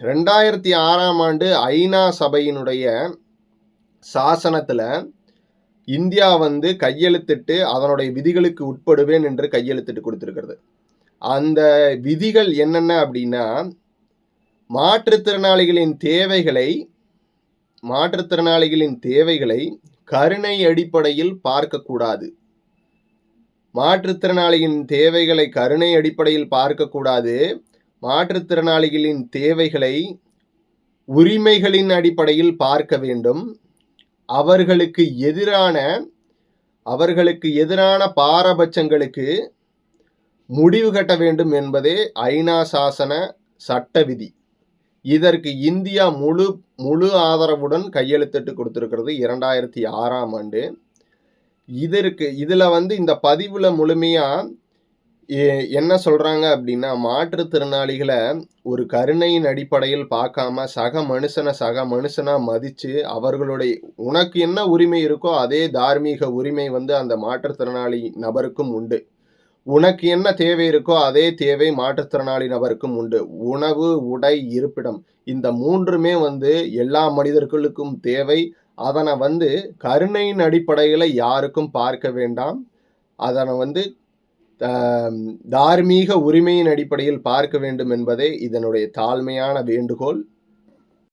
ரெண்டாயிரத்தி ஆறாம் ஆண்டு ஐநா சபையினுடைய சாசனத்தில் இந்தியா வந்து கையெழுத்திட்டு அதனுடைய விதிகளுக்கு உட்படுவேன் என்று கையெழுத்திட்டு கொடுத்துருக்கிறது. அந்த விதிகள் என்னென்ன அப்படின்னா மாற்றுத்திறனாளிகளின் தேவைகளை மாற்றுத்திறனாளிகளின் தேவைகளை கருணை அடிப்படையில் பார்க்கக்கூடாது. மாற்றுத்திறனாளியின் தேவைகளை கருணை அடிப்படையில் பார்க்கக்கூடாது. மாற்றுத்திறனாளிகளின் தேவைகளை உரிமைகளின் அடிப்படையில் பார்க்க வேண்டும். அவர்களுக்கு எதிரான அவர்களுக்கு எதிரான பாரபட்சங்களுக்கு முடிவு கட்ட வேண்டும் என்பதே ஐநா சாசன சட்ட விதி. இதற்கு இந்தியா முழு முழு ஆதரவுடன் கையெழுத்திட்டு கொடுத்துருக்கிறது இரண்டாயிரத்தி ஆறாம் ஆண்டு. இதற்கு இதில் வந்து இந்த பதிவில் முழுமையாக என்ன சொல்கிறாங்க அப்படின்னா மாற்றுத்திறனாளிகளை ஒரு கருணையின் அடிப்படையில் பார்க்காம சக மனுஷனை சக மனுஷனாக மதித்து அவர்களுடைய உனக்கு என்ன உரிமை இருக்கோ அதே தார்மீக உரிமை வந்து அந்த மாற்றுத்திறனாளி நபருக்கும் உண்டு. உனக்கு என்ன தேவை இருக்கோ அதே தேவை மாற்றுத்திறனாளி நபருக்கும் உண்டு. உணவு உடை இருப்பிடம் இந்த மூன்றுமே வந்து எல்லா மனிதர்களுக்கும் தேவை. அதனை வந்து கருணையின் அடிப்படையில் யாருக்கும் பார்க்க வேண்டாம். அதனை வந்து தார்மீக உரிமையின் அடிப்படையில் பார்க்க வேண்டும் என்பதே இதனுடைய தாழ்மையான வேண்டுகோள்.